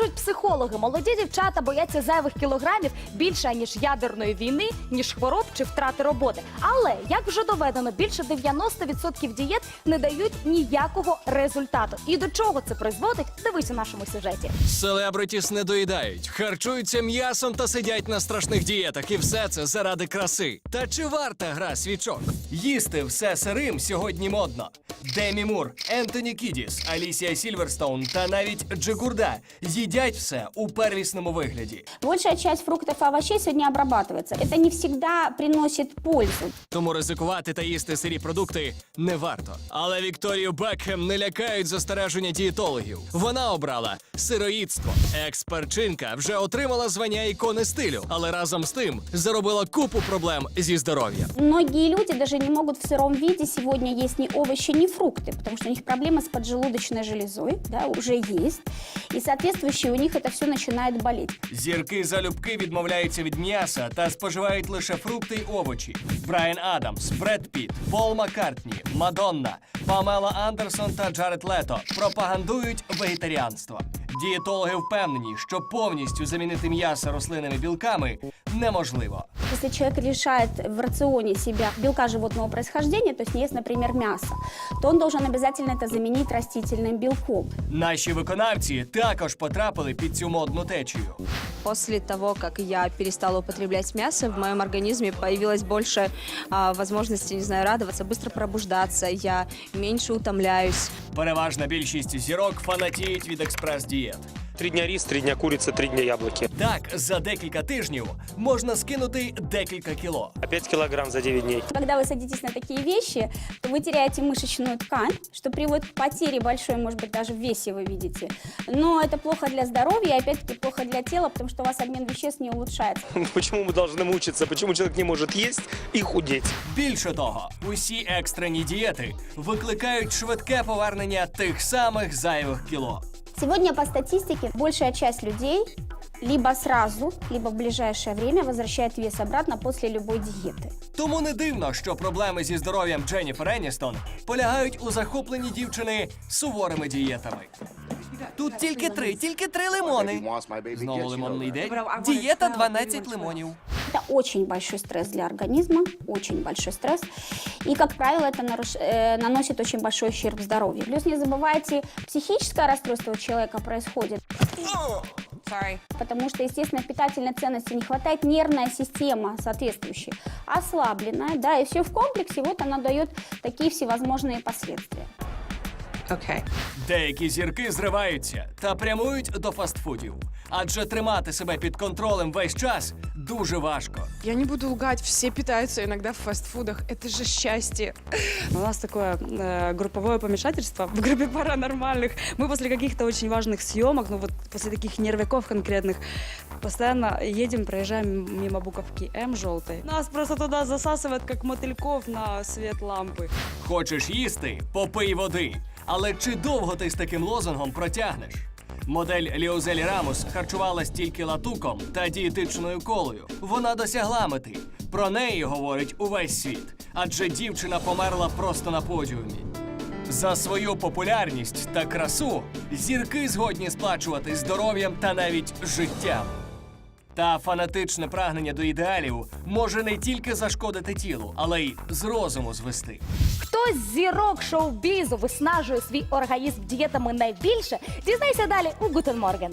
Стверджують психологи, молоді дівчата бояться зайвих кілограмів більше ніж ядерної війни, ніж хвороб чи втрати роботи. Але як вже доведено, більше 90% дієт не дають ніякого результату. І до чого це призводить? Дивись у нашому сюжеті. Селебритіс не доїдають, харчуються м'ясом та сидять на страшних дієтах. І все це заради краси. Та чи варта гра свічок? Їсти все сирим сьогодні модно. Демі Мур, Ентоні Кідіс, Алісія Сільверстоун та навіть Джигурда їдять все у первісному вигляді. Большая часть фруктов и овощей сегодня обрабатывается. Это не всегда приносит пользу. Тому ризикувати та їсти сирі продукти не варто. Але Вікторію Бекхем не лякають застереження дієтологів. Вона обрала сироїдство. Експерчинка вже отримала звання ікони стилю, але разом з тим заробила купу проблем зі здоров'ям. Многие люди даже не могут в сыром виде сегодня есть ни овощи, ни фрукты, потому что у них проблемы с поджелудочной железой, да, уже есть. И соответствующие у них это все начинает болеть. Зірки залюбки відмовляються від м'яса та споживають лише фрукти й овочі. Брайан Адамс, Бред Піт, Пол Маккартні, Мадонна, Памела Андерсон та Джаред Лето пропагандують вегетаріанство. Дієтологи впевнені, що повністю замінити м'ясо рослинними білками неможливо. Если человек лишает в рационе себя белка животного происхождения, то есть не ест, например, мясо, то он должен обязательно это заменить растительным белком. Наші виконавці також потрапили під цю модну течію. После того, как я перестала употреблять мясо, в моем организме появилось больше а, возможности, не знаю, радоваться, быстро пробуждаться, я меньше утомляюсь. Переважна більшість зірок фанатіють від експрес-дієт. Три дня рис, три дня курица, три дня яблоки. Так, за декілька тижнів можна скинути декілька кіло. А 5 килограмм за 9 дней. Когда вы садитесь на такие вещи, то вы теряете мышечную ткань, что приводит к потере большой, может быть, даже в весе вы видите. Но это плохо для здоровья, и опять-таки плохо для тела, потому что у вас обмен веществ не улучшается. Почему мы должны мучиться? Почему человек не может есть и худеть? Більше того, усі екстрені дієти викликають швидке повернення тих самих зайвих кіло. Сегодня по статистике большая часть людей либо сразу, либо в ближайшее время возвращает вес обратно после любой диеты. Тому не дивно, що проблеми зі здоров'ям Дженніфер Еністон полягають у захопленні дівчини суворими дієтами. Тут тільки три, тільки три лимони. Знову лимонний день. Дієта 12 лимонів. Это очень большой стресс для организма, очень большой стресс. И, как правило, это наруш- э, наносит очень большой ущерб здоровью. Плюс не забывайте, психическое расстройство у человека происходит, потому что, естественно, питательной ценности не хватает, нервная система соответствующая ослабленная, да, и все в комплексе, вот она дает такие всевозможные последствия. Okay. Деякі зірки зриваються та прямують до фастфудів. Адже тримати себе під контролем весь час дуже важко. Я не буду лгать, все питаются иногда в фастфудах. Это же счастье. У нас такое э, групповое помешательство в группе паранормальных. Мы после каких-то очень важных съемок, ну вот после таких нервяков конкретных, постоянно едем, проезжаем мимо буковки М желтой. Нас просто туда засасывает, как мотыльков на свет лампы. Хочеш їсти? Попий води. Але чи довго ти з таким лозунгом протягнеш? Модель Ліозелі Рамос харчувалась тільки латуком та дієтичною колою. Вона досягла мети. Про неї говорить увесь світ, адже дівчина померла просто на подіумі. За свою популярність та красу зірки згодні сплачувати здоров'ям та навіть життям. Та фанатичне прагнення до ідеалів може не тільки зашкодити тілу, але й з розуму звести. Хтось зірок шоу-бізу виснажує свій організм дієтами найбільше? Дізнайся далі у Гутен Морген.